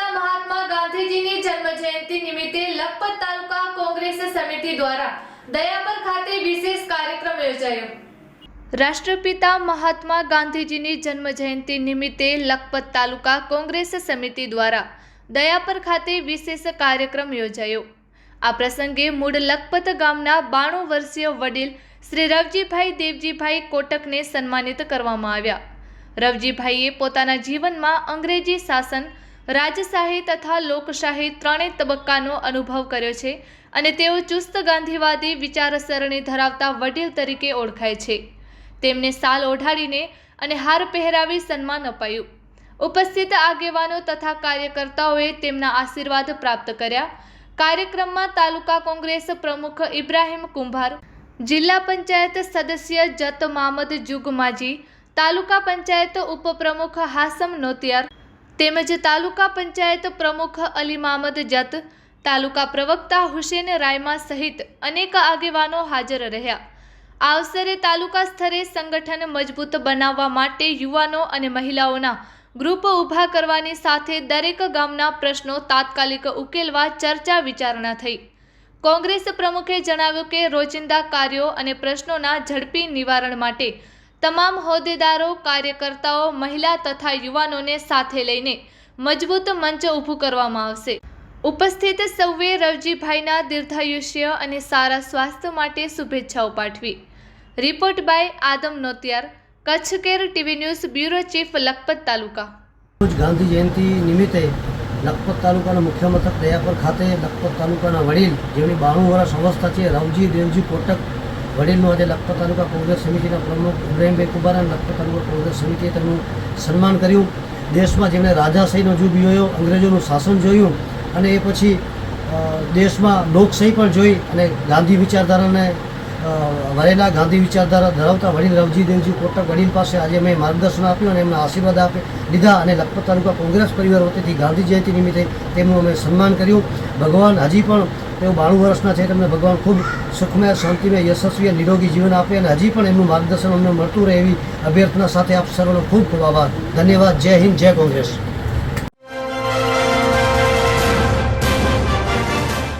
પિતા મહાત્મા ગાંધીજીની જન્મ જયંતિ નિમિત્તે લખપત તાલુકા કોંગ્રેસ સમિતિ દ્વારા દયાપર ખાતે વિશેષ કાર્યક્રમ યોજાયો. રાષ્ટ્રપિતા મહાત્મા ગાંધીજીની જન્મ જયંતિ નિમિત્તે લખપત તાલુકા કોંગ્રેસ સમિતિ દ્વારા દયાપર ખાતે વિશેષ કાર્યક્રમ યોજાયો. આ પ્રસંગે મૂળ લખપત ગામના બાણું વર્ષીય વડીલ શ્રી રવજીભાઈ દેવજીભાઈ કોટકને સન્માનિત કરવામાં આવ્યા. રવજીભાઈએ પોતાના જીવનમાં અંગ્રેજી શાસન રાજશાહી તથા લોકશાહી ત્રણેય તબક્કાનો અનુભવ કર્યો છે અને તેઓ ચુસ્ત ગાંધીવાદી વિચારસરણી ધરાવતા વડીલ તરીકે ઓળખાય છે. તેમને સાલ ઓઢાડીને અને હાર પહેરાવી સન્માન અપાયું. ઉપસ્થિત આગેવાનો તથા કાર્યકર્તાઓએ તેમના આશીર્વાદ પ્રાપ્ત કર્યા. કાર્યક્રમમાં તાલુકા કોંગ્રેસ પ્રમુખ ઇબ્રાહિમ કુંભાર, જિલ્લા પંચાયત સદસ્ય જત મામદ જુગમાજી, તાલુકા પંચાયત ઉપપ્રમુખ હાસમ નોતિયાર તેમજ તાલુકા પંચાયત પ્રમુખ અલી મામદ જત, તાલુકા પ્રવક્તા હુસેન રાયમા સહિત અનેક આગેવાનો હાજર રહ્યા. આ અવસરે તાલુકા સ્તરે સંગઠન મજબૂત બનાવવા માટે યુવાનો અને મહિલાઓના ગ્રુપ ઊભા કરવાની સાથે દરેક ગામના પ્રશ્નો તાત્કાલિક ઉકેલવા ચર્ચા વિચારણા થઈ. કોંગ્રેસ પ્રમુખે જણાવ્યું કે રોજિંદા કાર્યો અને પ્રશ્નોના ઝડપી નિવારણ માટે તમામ હોદ્દેદારો, કાર્યકર્તાઓ, મહિલા તથા યુવાનોને સાથે લઈને મજબૂત મંચ ઊભું કરવામાં આવશે. ઉપસ્થિત સૌએ રવજીભાઈના દીર્ઘાયુષ્ય અને સારા સ્વાસ્થ્ય માટે શુભેચ્છાઓ પાઠવી. Report by Adam Notiyar Kutch care TV news, bureau chief, Lakhpat taluka. Gandhi Jayanti નિમિત્તે લખપત તાલુકાના મુખ્ય મથક દયાપર ખાતે લખપત તાલુકાના વડીલ જેમની બાણું વર્ષ અવસ્થા છે, રવજી દેવજી કોટક વડીલનું આજે લખપત તાલુકા કોંગ્રેસ સમિતિના પ્રમુખ ઇબ્રાહીમભાઈ કુબારા લખપત તાલુકા કોંગ્રેસ સમિતિએ તેમનું સન્માન કર્યું. દેશમાં જેમણે રાજાશાહીનો યુગ જોયો, અંગ્રેજોનું શાસન જોયું અને એ પછી દેશમાં લોકશાહી પણ જોઈ અને ગાંધી વિચારધારાને વરેલા ગાંધી વિચારધારા ધરાવતા વડીલ રવજી દેવજી કોટક વડીલ પાસે આજે મેં માર્ગદર્શન આપ્યું અને એમના આશીર્વાદ આપે લીધા અને લખપત તાલુકા કોંગ્રેસ પરિવાર વતીથી ગાંધી જયંતિ નિમિત્તે તેમનું અમે સન્માન કર્યું. ભગવાન હજી પણ તેઓ બાણું વર્ષના છે તેમને ભગવાન ખૂબ સુખમય, શાંતિમય, યશસ્વી અને નિરોગી જીવન આપે અને હજી પણ એમનું માર્ગદર્શન અમને મળતું રહે એવી અભ્યર્થના સાથે આપ સર્વનો ખૂબ ખૂબ આભાર. ધન્યવાદ. જય હિન્દ, જય કોંગ્રેસ.